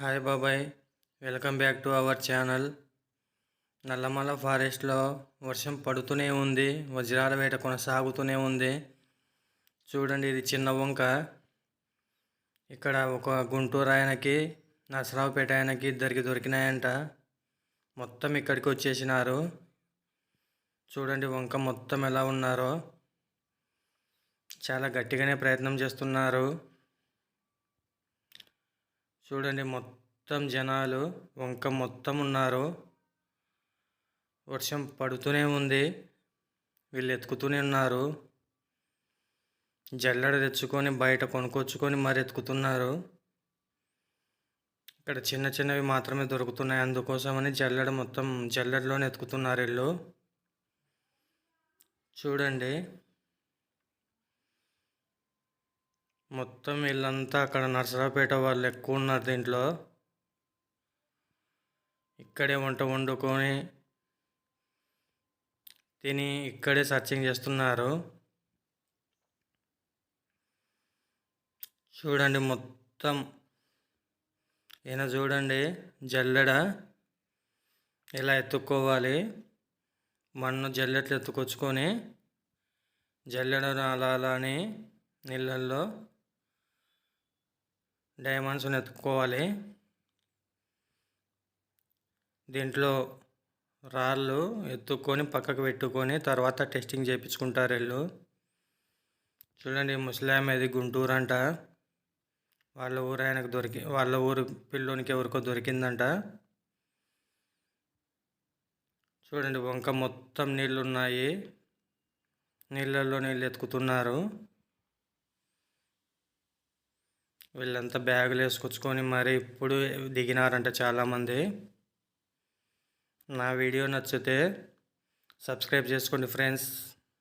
Hi బాబాయ్ welcome back to our channel. Nallamala ఫారెస్ట్లో వర్షం పడుతూనే ఉంది వజ్రాల వేట కొనసాగుతూనే ఉంది. చూడండి ఇది చిన్న వంక. ఇక్కడ ఒక గుంటూరు ఆయనకి నసరావుపేట ఆయనకి ఇద్దరికి దొరికినాయంట. మొత్తం ఇక్కడికి వచ్చేసినారు. చూడండి వంక మొత్తం ఎలా ఉన్నారో. చాలా గట్టిగానే ప్రయత్నం చేస్తున్నారు. చూడండి మొత్తం జనాలు వంక మొత్తం ఉన్నారు. వర్షం పడుతూనే ఉంది. వీళ్ళు ఎత్తుకుతూనే ఉన్నారు. జల్లెడ తెచ్చుకొని బయట కొనుక్కొచ్చుకొని మరి ఎత్తుకుతున్నారు. ఇక్కడ చిన్న చిన్నవి మాత్రమే దొరుకుతున్నాయి. అందుకోసమని జల్లెడ మొత్తం జల్లెడలోనే ఎత్తుకుతున్నారు వీళ్ళు. చూడండి మొత్తం వీళ్ళంతా అక్కడ నర్సరావుపేట వాళ్ళు ఎక్కువ ఉన్నారు దీంట్లో. ఇక్కడే వంట వండుకొని తిని ఇక్కడే సర్చింగ్ చేస్తున్నారు. చూడండి మొత్తం. ఈయన చూడండి జల్లెడ ఇలా ఎత్తుక్కోవాలి. మన్ను జల్లెట్లు ఎత్తుకొచ్చుకొని జల్లెడను అలా అలా అని నీళ్ళల్లో డైమండ్స్ని ఎత్తుక్కోవాలి దీంట్లో రాళ్ళు ఎత్తుక్కొని పక్కకు పెట్టుకొని తర్వాత టెస్టింగ్ చేయించుకుంటారు వీళ్ళు. చూడండి ముస్లాం ఇది గుంటూరు అంట. వాళ్ళ ఊరు ఆయనకు దొరికి వాళ్ళ ఊరు పిల్లోనికి ఎవరికో దొరికిందంట. చూడండి వంక మొత్తం నీళ్ళు ఉన్నాయి నీళ్ళల్లో నీళ్ళు ఎత్తుకుతున్నారు. వీళ్ళంతా బ్యాగులు వేసుకొచ్చుకొని మరి ఇప్పుడు దిగినారంట చాలామంది. నా వీడియో నచ్చితే సబ్స్క్రైబ్ చేసుకోండి ఫ్రెండ్స్.